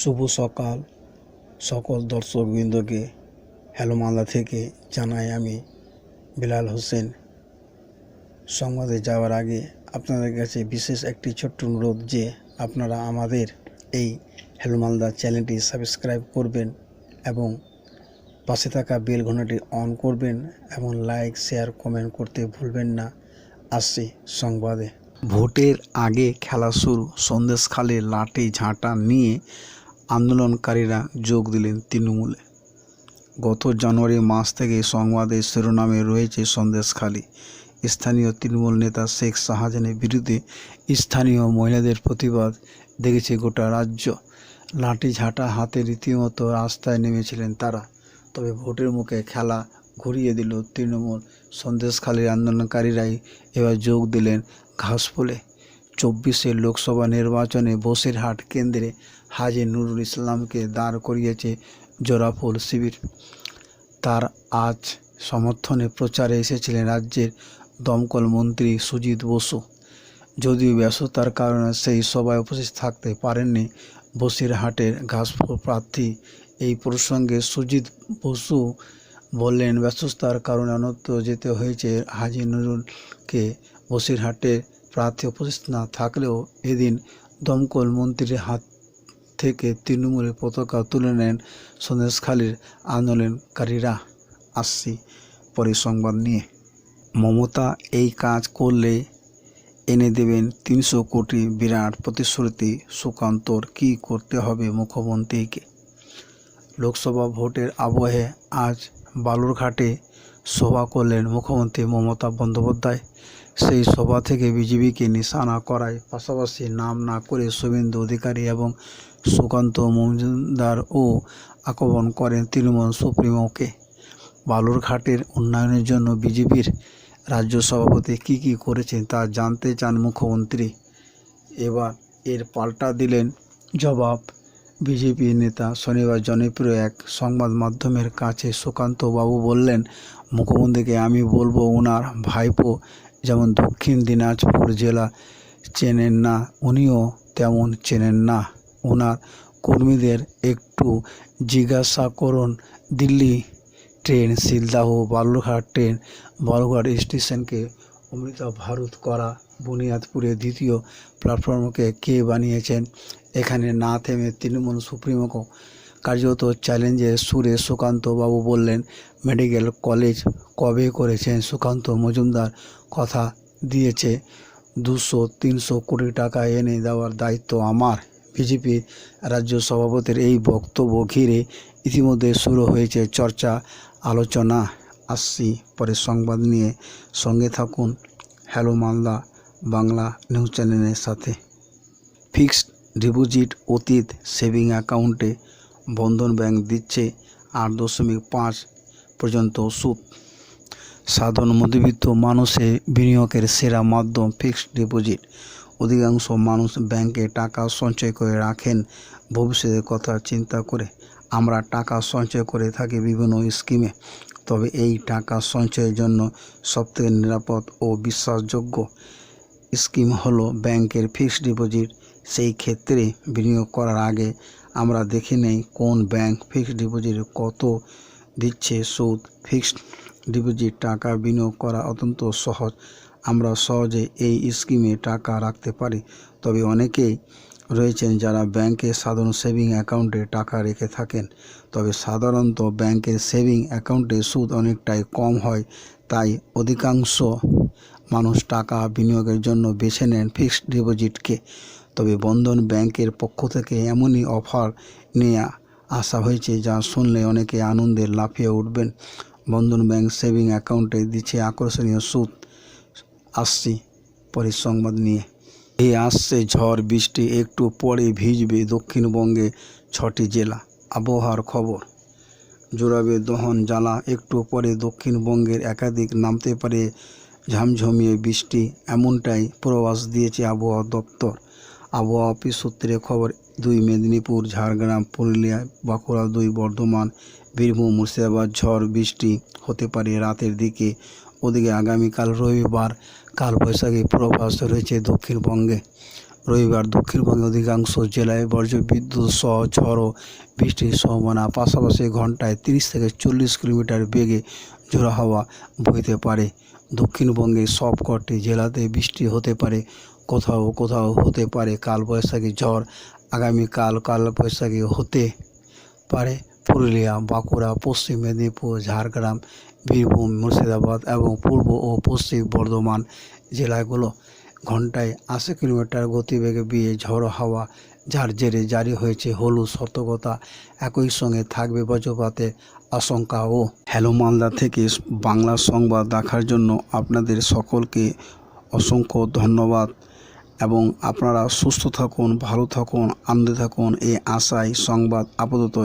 শুভ সকাল। সকল দর্শকবৃন্দকে হ্যালো থেকে জানাই আমি বিলাল হোসেন। সংবাদে যাওয়ার আগে আপনাদের কাছে বিশেষ একটি ছোট্ট অনুরোধ যে আপনারা আমাদের এই হ্যালো চ্যানেলটি সাবস্ক্রাইব করবেন এবং পাশে থাকা বেল ঘন্টাটি অন করবেন এবং লাইক, শেয়ার, কমেন্ট করতে ভুলবেন না। আসছি সংবাদে। ভোটের আগে খেলা শুরু সন্দেশখালে লাঠি ঝাঁটা নিয়ে আন্দোলনকারীরা যোগ দিলেন তৃণমূলে। গত জানুয়ারি মাস থেকে সংবাদের শিরোনামে রয়েছে সন্দেশখালী স্থানীয় তৃণমূল নেতা শেখ শাহজাহানের বিরুদ্ধে স্থানীয় মহিলাদের প্রতিবাদ দেখেছে গোটা রাজ্য। লাঠি ঝাঁটা হাতে রীতিমতো রাস্তায় নেমেছিলেন তারা। তবে ভোটের মুখে খেলা ঘুরিয়ে দিল তৃণমূল। সন্দেশখালীর আন্দোলনকারীরাই এবার যোগ দিলেন ঘাসফুলে চব্বিশে লোকসভা নির্বাচনে বসিরহাট কেন্দ্রে হাজি নুরুল ইসলামকে দাঁড় করিয়েছে জোরাফুল শিবির। তার আজ সমর্থনে প্রচারে এসেছিলেন রাজ্যের দমকল মন্ত্রী সুজিত বসু। যদিও ব্যস্ততার কারণে সেই সভায় উপস্থিত থাকতে পারেননি বসিরহাটের ঘাসফুল প্রার্থী। এই প্রসঙ্গে সুজিত বসু বললেন, ব্যস্ততার কারণে অন্যত্র যেতে হয়েছে হাজি নুরুলকে বসিরহাটের প্রার্থী উপস্থিত না থাকলেও এদিন দমকল মন্ত্রীর হাত থেকে তৃণমূলের পতাকা তুলে নেন সন্দেশখালীর আন্দোলনকারীরা। আসছি পরে সংবাদ নিয়ে। মমতা এই কাজ করলে এনে দেবেন তিনশো কোটি বিরাট প্রতিশ্রুতি। সুকান্তর কী করতে হবে মুখ্যমন্ত্রীকে? লোকসভা ভোটের আবহে আজ বালুরঘাটে সভা করলেন মুখ্যমন্ত্রী মমতা বন্দ্যোপাধ্যায়। সেই সভা থেকে বিজেপিকে নিশানা করায়। পাশাপাশি নাম না করে শুভেন্দু অধিকারী এবং সুকান্ত মজুমদারও আক্রমণ করেন তৃণমূল সুপ্রিমোকে। বালুরঘাটের উন্নয়নের জন্য বিজেপির রাজ্য সভাপতি কী কী করেছেন তা জানতে চান মুখ্যমন্ত্রী। এবার এর পাল্টা দিলেন জবাব বিজেপি নেতা শনিবার জনপ্রিয় এক সংবাদ মাধ্যমের কাছে সুকান্ত বাবু বললেন, মুখ্যমন্ত্রীকে আমি বলব ওনার ভাইপো যেমন দক্ষিণ দিনাজপুর জেলা চেনেন না, উনিও তেমন চেনেন না। ওনার কর্মীদের একটু জিজ্ঞাসা করুন, দিল্লি ট্রেন, শিলদাহ, বালুরঘাট ট্রেন বালুরঘাট স্টেশনকে অমৃত ভারত করা, বুনিয়াদপুরে দ্বিতীয় প্ল্যাটফর্মকে কে বানিয়েছেন? এখানে না থেমে তৃণমূল সুপ্রিমোকে কার্যত চ্যালেঞ্জের সুরে সুকান্ত বাবু বললেন, মেডিকেল কলেজ কবে করেছেন সুকান্ত মজুমদার? কথা দিয়েছে দুশো, তিনশো কোটি টাকা এনে দেওয়ার দায়িত্ব আমার। বিজেপি রাজ্য সভাপতির এই বক্তব্য ঘিরে ইতিমধ্যে শুরু হয়েছে চর্চা, আলোচনা। আসছি পরে সংবাদ নিয়ে। সঙ্গে থাকুন হ্যালো মালদা বাংলা নিউজ চ্যানেলের সাথে। ফিক্সড ডিপোজিট অতীত সেভিং অ্যাকাউন্টে বন্ধন ব্যাংক দিচ্ছে আট দশমিক পাঁচ পর্যন্ত সুদ। সাধারণ মধ্যবিত্ত মানুষের বিনিয়োগের সেরা মাধ্যম ফিক্সড ডিপোজিট। অধিকাংশ মানুষ ব্যাংকে টাকা সঞ্চয় করে রাখেন। ভবিষ্যতের কথা চিন্তা করে আমরা টাকা সঞ্চয় করে থাকি বিভিন্ন স্কিমে। তবে এই টাকা সঞ্চয়ের জন্য সবথেকে নিরাপদ ও বিশ্বাসযোগ্য স্কিম হলো ব্যাংকের ফিক্সড ডিপোজিট। সেই ক্ষেত্রে বিনিয়োগ করার আগে আমরা দেখে নেই কোন ব্যাংক ফিক্সড ডিপোজিট কত দিচ্ছে সুদ। ফিক্সড ডিপোজিট টাকা বিনিয়োগ করা অত্যন্ত সহজ। আমরা সহজে এই স্কিমে টাকা রাখতে পারি। তবে অনেকেই রয়েছেন যারা ব্যাংকে সাধারণ সেভিং অ্যাকাউন্টে টাকা রেখে থাকেন। তবে সাধারণত ব্যাংকের সেভিং অ্যাকাউন্টে সুদ অনেকটাই কম হয়। তাই অধিকাংশ মানুষ টাকা বিনিয়োগের জন্য বেছে নেন ফিক্সড ডিপোজিটকে। তবে বন্ধন ব্যাংকের পক্ষ থেকে এমনই অফার নিয়ে আসা হয়েছে যা শুনলে অনেকে আনন্দে লাফিয়ে উঠবেন। বন্ধন ব্যাংক সেভিং অ্যাকাউন্টে দিচ্ছে আকর্ষণীয় সুদ। আসছি পরে সংবাদ নিয়ে। এই আসছে ঝড়, বৃষ্টি, একটু পরে ভিজবে দক্ষিণবঙ্গে ছটি জেলা। আবহাওয়ার খবর। জোড়াবে দহন জ্বালা, একটু পরে দক্ষিণবঙ্গের একাধিক নামতে পারে ঝামঝমিয়ে বৃষ্টি, এমনটাই প্রবাস দিয়েছে আবহাওয়া দপ্তর। আবহাওয়া অফিস সূত্রে খবর, দুই মেদিনীপুর, ঝাড়গ্রাম, পুরুলিয়া, বাঁকুড়া দুই বর্ধমান, বীরভূম, মুর্শিদাবাদ, ঝড়, বৃষ্টি হতে পারে রাতের দিকে। ওদিকে আগামীকাল রবিবার কালবৈশাখী পূর্বাভাস রয়েছে দক্ষিণবঙ্গে। রবিবার দক্ষিণবঙ্গের অধিকাংশ জেলায় বজ্রবিদ্যুৎ সহ ঝড় বৃষ্টির সম্ভাবনা, পাশাপাশি ঘন্টায় তিরিশ থেকে চল্লিশ কিলোমিটার বেগে জোড়া হাওয়া বইতে পারে। দক্ষিণবঙ্গের সবকটি জেলাতে বৃষ্টি হতে পারে। কোথাও কোথাও হতে পারে কালবৈশাখী ঝড় আগামীকাল কালবৈশাখী হতে পারে পুরুলিয়া, বাঁকুড়া, পশ্চিম মেদিনীপুর, ঝাড়গ্রাম, বীরভূম, মুর্শিদাবাদ এবং পূর্ব ও পশ্চিম বর্ধমান জেলাগুলো। ঘন্টায় আশি কিলোমিটার গতিবেগে বিয়ে, ঝড়ো হাওয়া যার জেরে জারি হয়েছে হলুদ সতর্কতা, একই সঙ্গে থাকবে বজ্রপাতের আশঙ্কা ও হ্যালো মালদা থেকে বাংলা সংবাদ দেখার জন্য আপনাদের সকলকে অসংখ্য ধন্যবাদ। এবং আপনারা সুস্থ থাকুন ভালো থাকুন আনন্দে থাকুন। এই আশায় সংবাদ আপাতত